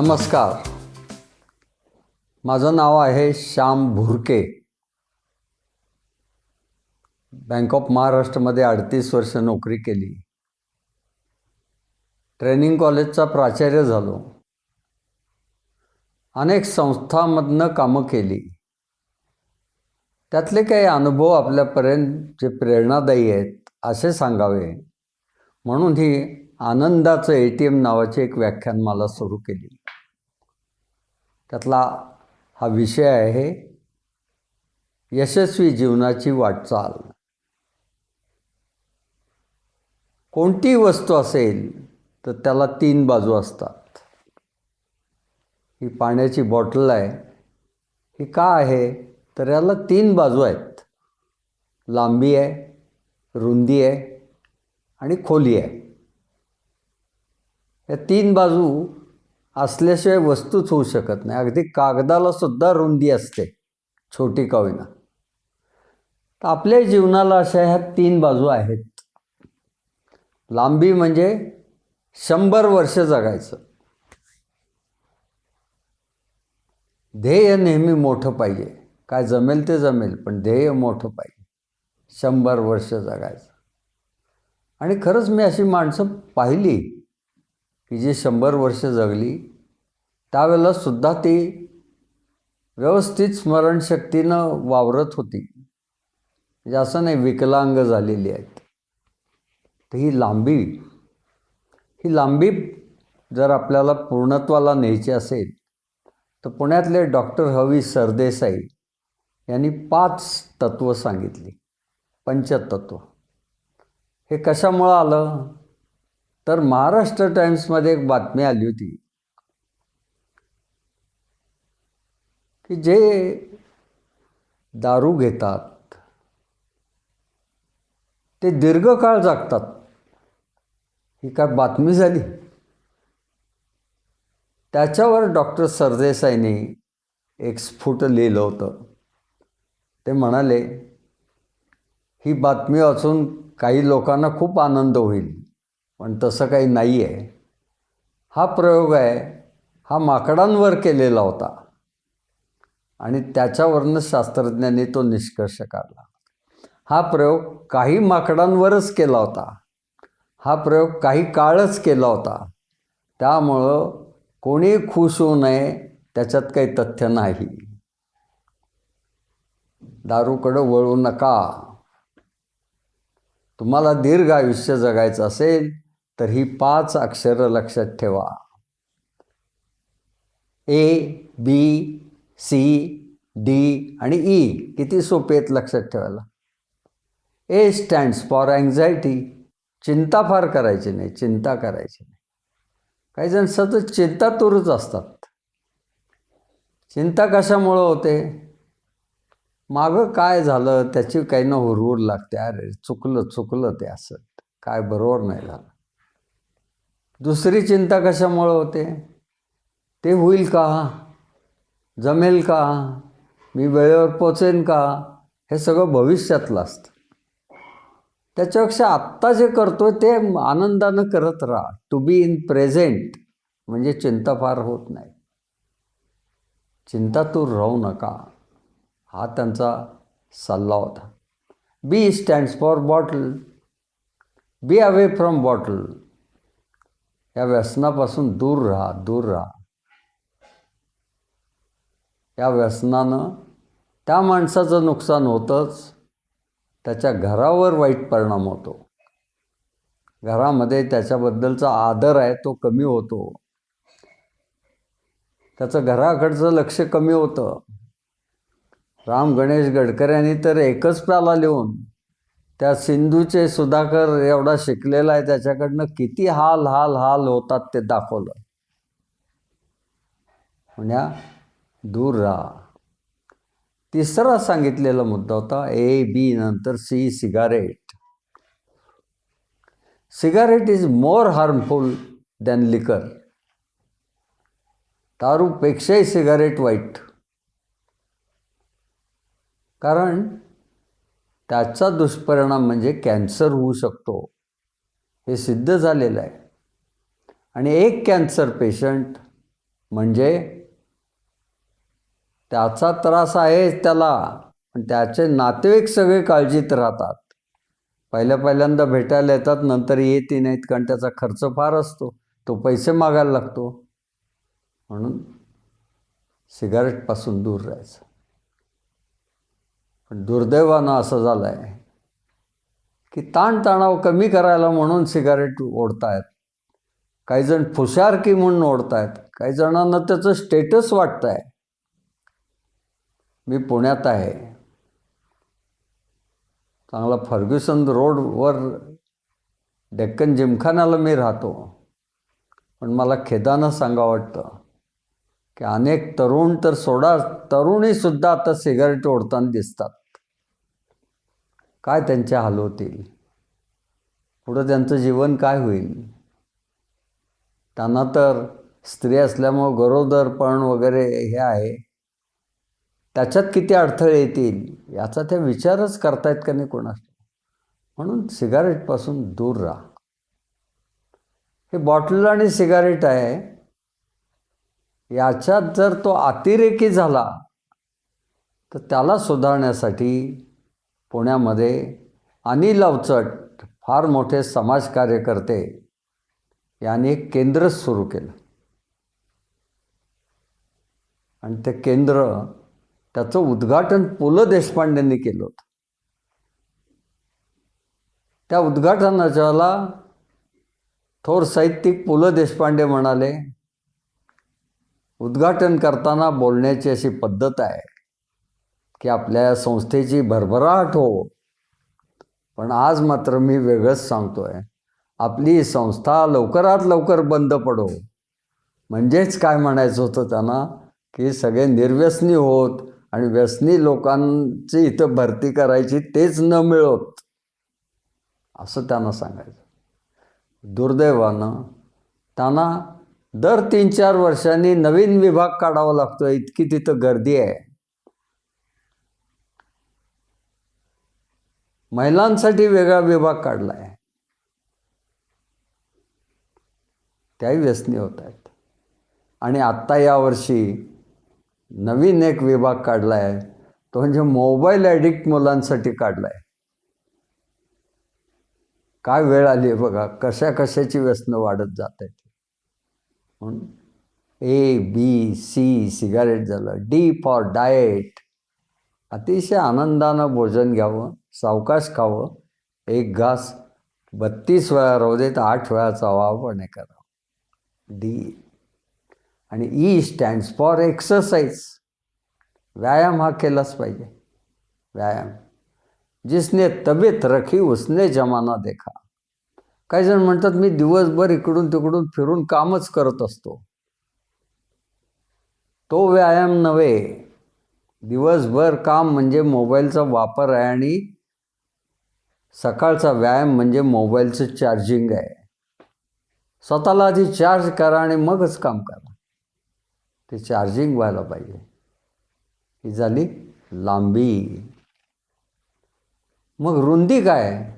नमस्कार. माझं नाव आहे श्याम भुरके. बँक ऑफ महाराष्ट्रमध्ये अडतीस वर्ष नोकरी केली. ट्रेनिंग कॉलेजचा प्राचार्य झालो. अनेक संस्थांमधनं कामं केली. त्यातले काही अनुभव आपल्यापर्यंत जे प्रेरणादायी आहेत असे सांगावे. म्हणून ही आनंदाचं ए टी एम नावाची एक व्याख्यान मला सुरू केली. त्यातला हा विषय आहे यशस्वी जीवनाची वाटचाल. कोणती वस्तू असेल तर त्याला तीन बाजू असतात. ही पाण्याची बॉटल आहे ही का आहे? तर याला तीन बाजू आहेत. लांबी आहे रुंदी आहे आणि खोली आहे. या तीन बाजू असल्याशिवाय वस्तूच होऊ शकत नाही. अगदी कागदाला सुद्धा रुंदी असते छोटी का तर आपल्या जीवनाला अशा ह्या तीन बाजू आहेत. लांबी म्हणजे शंभर वर्ष जगायचं. ध्येय नेहमी मोठं पाहिजे. काय जमेल ते जमेल पण ध्येय मोठं पाहिजे. शंभर वर्ष जगायचं. आणि खरंच मी अशी माणसं पाहिली. की जी शंभर वर्ष जगली त्यावेळेलासुद्धा ती व्यवस्थित स्मरणशक्तीनं वावरत होती. म्हणजे असं नाही विकलांग झालेली आहेत. तर ही लांबी ही लांबी जर आपल्याला पूर्णत्वाला न्यायची असेल तर पुण्यातले डॉक्टर हवी सरदेसाई यांनी पाच तत्त्व सांगितली. पंचतत्व. हे कशामुळं आलं? तर महाराष्ट्र टाइम्समध्ये एक बातमी आली होती की जे दारू घेतात ते दीर्घकाळ जागतात. ही काय बातमी झाली? त्याच्यावर डॉक्टर सरदेसाईने एक स्फुट लिहिलं होतं. ते म्हणाले ही बातमी वाचून काही लोकांना खूप आनंद होईल. पण तसं काही नाही आहे हा प्रयोग आहे हा माकडांवर केलेला होता. आणि त्याच्यावरनं शास्त्रज्ञांनी तो निष्कर्ष काढला. हा प्रयोग काही माकडांवरच केला होता. हा प्रयोग काही काळच केला होता. त्यामुळं कोणी खुश होऊ नये त्याच्यात काही तथ्य नाही. दारूकडं वळू नका. तुम्हाला दीर्घ आयुष्य जगायचं असेल तर ही पाच अक्षरं लक्षात ठेवा. ए बी सी डी आणि ई किती सोपे आहेत लक्षात ठेवायला. ए स्टँड्स फॉर अँझायटी चिंता फार करायची नाही चिंता करायची नाही. काही जण सतत चिंतातूरच असतात. चिंता कशामुळं होते? मागं काय झालं? त्याची काही ना हुरहुर लागते. अरे चुकलं चुकलं ते असं. काय बरोबर नाही झालं. दुसरी चिंता कशामुळं होते? ते होईल का? जमेल का? मी वेळेवर पोचेन का? हे सगळं भविष्यातलं असतं. त्याच्यापेक्षा आत्ता जे करतो ते आनंदानं करत राहा. टू बी इन प्रेझेंट म्हणजे चिंता फार होत नाही. चिंता तू राहू नका. हा त्यांचा सल्ला होता. B stands for bottle B away from bottle या व्यसनापासून दूर राहा दूर राहा. या व्यसनानं त्या माणसाचं नुकसान होतंच त्याच्या घरावर वाईट परिणाम होतो. घरामध्ये त्याच्याबद्दलचा आदर आहे तो कमी होतो. त्याचं घराकडचं लक्ष कमी होतं. राम गणेश गडकऱ्यांनी तर एकच प्याला लिहून त्या सिंधूचे सुधाकर एवढा शिकलेला आहे त्याच्याकडनं किती हाल हाल हाल होतात ते दाखवलं. म्हणजे दूर राहा. तिसरा सांगितलेला मुद्दा होता ए बी नंतर C cigarette cigarette is more harmful than liquor दारूपेक्षाही cigarette वाईट. कारण त्याचा दुष्परिणाम म्हणजे कॅन्सर होऊ शकतो. हे सिद्ध झालेलं आहे. आणि एक कॅन्सर पेशंट म्हणजे त्याचा त्रास आहेच त्याला पण त्याचे नातेवाईक सगळे काळजीत राहतात. पहिल्या पहिल्यांदा भेटायला येतात नंतर येते नाहीत कारण त्याचा खर्च फार असतो. तो पैसे मागायला लागतो. म्हणून सिगारेटपासून दूर राहायचं. पण दुर्दैवानं असं झालं आहे की ताणतणाव कमी करायला म्हणून सिगारेट ओढतायत. काही जण फुशारकी म्हणून ओढतायत. काही जणांना त्याचं स्टेटस वाटतं आहे मी पुण्यात आहे. चांगला फर्ग्युसन रोडवर डेक्कन जिमखान्याला मी राहतो. पण मला खेदानं सांगावं वाटतं. की अनेक तरुण तर सोडा तरुणीसुद्धा आता सिगारेट ओढताना दिसतात. काय त्यांचे हाल होतील पुढं त्यांचं जीवन काय होईल? त्यांना तर स्त्री असल्यामुळं गरोदरपण वगैरे हे आहे. त्याच्यात किती अडथळे येतील? याचा ते विचारच करतायत का नाही कोणास? म्हणून सिगारेटपासून दूर राहा. हे बॉटल आणि सिगारेट आहे. याच्यात जर तो अतिरेकी झाला तर त्याला सुधारण्यासाठी पुण्यामध्ये अनिल अवचट फार मोठे समाजकार्यकर्ते यांनी एक केंद्र सुरू केलं. आणि ते केंद्र त्याचं उद्घाटन पु ल देशपांडेंनी केलं होतं. त्या उद्घाटनाच्याला थोर साहित्यिक पु ल देशपांडे म्हणाले उद्घाटन करताना बोलण्याची अशी पद्धत आहे की आपल्या संस्थेची भरभराट हो. पण आज मात्र मी वेगळंच सांगतो आहे आपली संस्था लवकरात लवकर बंद पडो. म्हणजेच काय म्हणायचं होतं त्यांना? की सगळे निर्व्यसनी होत आणि व्यसनी लोकांची इथं भरती करायची तेच न मिळत. असं त्यांना सांगायचं. दुर्दैवानं त्यांना दर तीन चार वर्षांनी नवीन विभाग काढावा लागतो इतकी तिथं गर्दी आहे. महिलांसाठी वेगळा विभाग काढला आहे त्याही व्यसनी होत आहेत. आणि आत्ता यावर्षी नवीन एक विभाग काढला आहे तो म्हणजे मोबाईल ॲडिक्ट मुलांसाठी काढला आहे काय वेळ आली आहे बघा कशा कशाची व्यसनं वाढत जात आहेत. म्हणून ए बी सी सिगारेट झालं. D for diet. अतिशय आनंदानं भोजन घ्यावं सावकाश खावं. एक घास बत्तीस वेळा राहू देत आठ वेळाचा वापरणे करावं. डी. आणि ई स्टँड्स फॉर एक्सरसाइज व्यायाम हा केलाच पाहिजे. व्यायाम. जिसने तब्येत रखी उसने जमाना देखा. काही जण म्हणतात मी दिवसभर इकडून तिकडून फिरून कामच करत असतो. तो व्यायाम नव्हे. दिवसभर काम म्हणजे मोबाईलचा वापर आहे आणि सकाळचा व्यायाम म्हणजे मोबाईलचं चार्जिंग आहे. स्वतःला आधी चार्ज करा आणि मगच काम करा. ते चार्जिंग व्हायला पाहिजे. ही झाली लांबी. मग रुंदी काय?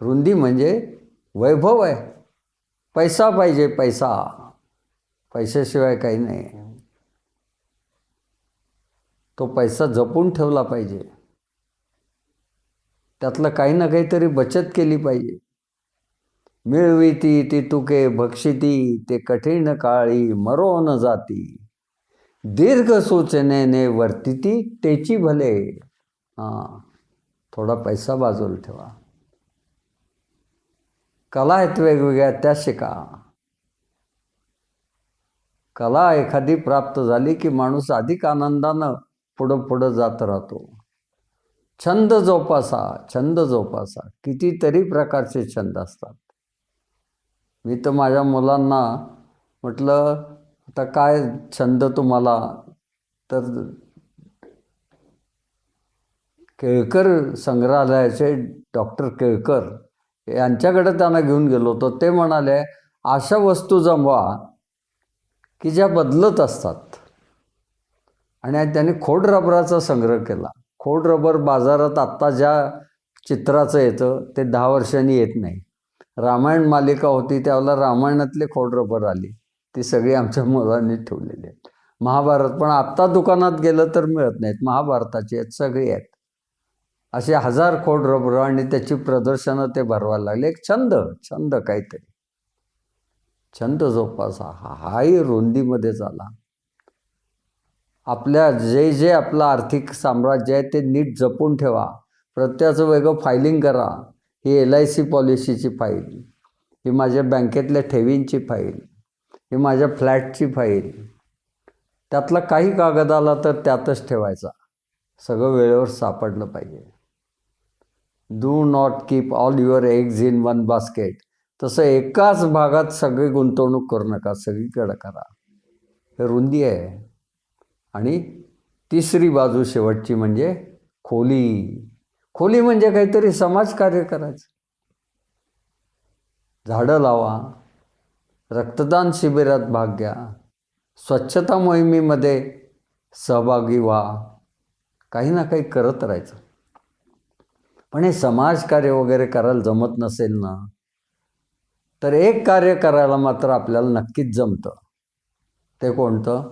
रुंदी म्हणजे वैभव आहे. पैसा पाहिजे पैसा. पैशाशिवाय काही नाही. तो पैसा जपून ठेवला पाहिजे. त्यातलं काही ना काहीतरी बचत केली पाहिजे. मिळविती ती तुके भक्षिती ते कठीण काळी मरो न जाती. दीर्घ सूचनेने वर्तिती त्याची भले. हां थोडा पैसा बाजूला ठेवा. कला आहेत वेगवेगळ्या त्या शिका. कला एखादी प्राप्त झाली की माणूस अधिक आनंदानं पुढं पुढं जात राहतो. छंद जोपासा छंद जोपासा. कितीतरी प्रकारचे छंद असतात. मी तर माझ्या मुलांना म्हटलं आता काय छंद तुम्हाला? तर केळकर संग्रहालयाचे डॉक्टर केळकर यांच्याकडे त्यांना घेऊन गेलो होतो. ते म्हणाले अशा वस्तू जमवा की ज्या बदलत असतात. आणि त्यांनी खोड रबराचा संग्रह केला. खोड रबर बाजारात आत्ता ज्या चित्राचं येतं ते दहा वर्षांनी येत नाही. रामायण मालिका होती त्यावेळेला रामायणातले खोड रबर आली. ती सगळी आमच्या मुलांनी ठेवलेली आहेत. महाभारत पण आत्ता दुकानात गेलं तर मिळत नाहीत. महाभारताची आहेत सगळी आहेत. असे हजार खोड रबर आणि त्याची प्रदर्शनं ते भरवायला लागले. एक छंद छंद काहीतरी. छंद जोपासा. हाही रुंदीमध्ये झाला. आपल्या जे जे आपलं आर्थिक साम्राज्य आहे ते नीट जपून ठेवा. प्रत्येकाचं वेगळं फायलिंग करा. ही एल आय सी पॉलिसीची फाईल. ही माझ्या बँकेतल्या ठेवींची फाईल. ही माझ्या फ्लॅटची फाईल. त्यातला काही कागद आला तर त्यातच ठेवायचा. सगळं वेळेवर सापडलं पाहिजे. Do not keep all your eggs in one basket तसं एकाच भागात सगळी गुंतवणूक करू नका सगळीकडं करा. हे रुंदी आहे. आणि तिसरी बाजू शेवटची म्हणजे खोली. खोली म्हणजे काहीतरी समाजकार्य करायचं. झाडं लावा रक्तदान शिबिरात भाग घ्या स्वच्छता मोहिमेमध्ये सहभागी व्हा. काही ना काही करत राहायचं. पण हे समाजकार्य वगैरे करायला जमत नसेल ना तर एक कार्य करायला मात्र आपल्याला नक्कीच जमतं. ते कोणतं?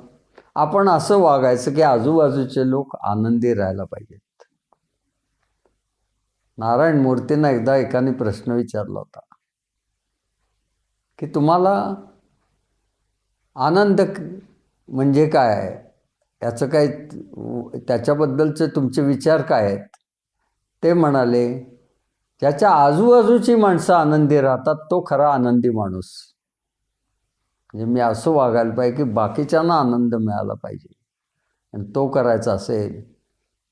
आपण असं वागायचं की आजूबाजूचे लोक आनंदी राहायला पाहिजेत. नारायण मूर्तींना एकदा एकाने प्रश्न विचारला होता की तुम्हाला आनंद म्हणजे काय आहे? याचं काय त्याच्याबद्दलचे तुमचे विचार काय आहेत? ते म्हणाले ज्याच्या आजूबाजूची माणसं आनंदी राहतात तो खरा आनंदी माणूस. म्हणजे मी असं वागायला पाहिजे की बाकीच्यांना आनंद मिळाला पाहिजे. आणि तो करायचा असेल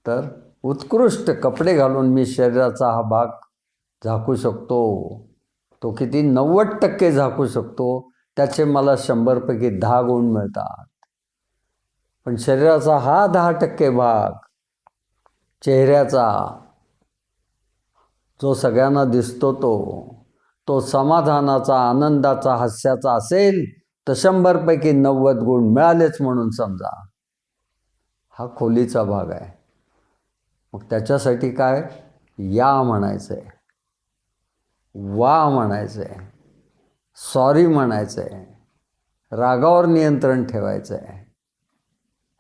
तर उत्कृष्ट कपडे घालून मी शरीराचा हा भाग झाकू शकतो. तो किती नव्वद टक्के झाकू शकतो त्याचे मला शंभरपैकी दहा गुण मिळतात. पण शरीराचा हा दहा टक्के भाग चेहऱ्याचा जो सगळ्यांना दिसतो तो तो समाधानाचा आनंदाचा हास्याचा असेल तर शंभरपैकी नव्वद गुण मिळालेच म्हणून समजा. हा खोलीचा भाग आहे. मग त्याच्यासाठी काय? या म्हणायचं आहे वा म्हणायचं आहे सॉरी म्हणायचं आहे रागावर नियंत्रण ठेवायचं आहे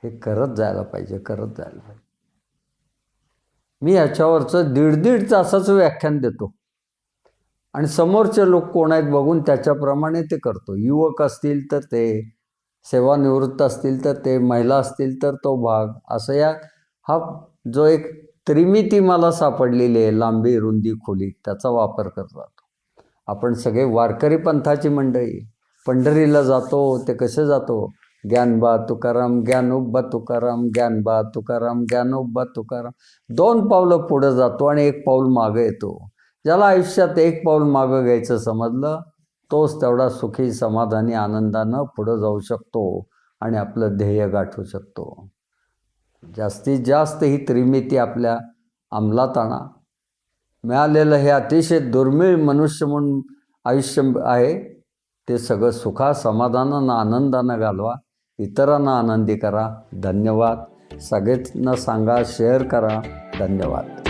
हे करत जायला पाहिजे करत जायला पाहिजे. मी याच्यावरचं दीड दीड तासाचं व्याख्यान देतो. आणि समोरचे लोक कोण आहेत बघून त्याच्याप्रमाणे ते करतो. युवक असतील तर ते सेवानिवृत्त असतील तर ते महिला असतील तर तो भाग. असं या हा जो एक त्रिमिती मला सापडलेली आहे लांबी रुंदी खोली त्याचा वापर करत जातो आपण सगळे वारकरी पंथाची मंडळी. पंढरीला जातो ते कसे जातो? ज्ञानबा तुकाराम ज्ञानोबा तुकाराम ज्ञानबा तुकाराम ज्ञानोबा तुकाराम दोन पावलं पुढं जातो आणि एक पाऊल मागं येतो. ज्याला आयुष्यात एक पाऊल मागं घ्यायचं समजलं तोच तेवढा सुखी समाधानी आनंदानं पुढं जाऊ शकतो आणि आपलं ध्येय गाठू शकतो. जास्तीत जास्त ही त्रिमिती आपल्या अंमलात आणा मिळालेलं हे अतिशय दुर्मिळ मनुष्य म्हणून आयुष्य आहे ते सगळं सुखा समाधानानं आनंदानं घालवा. इतरांना आनंदी करा. धन्यवाद. सगळ्यांना सांगा शेअर करा. धन्यवाद.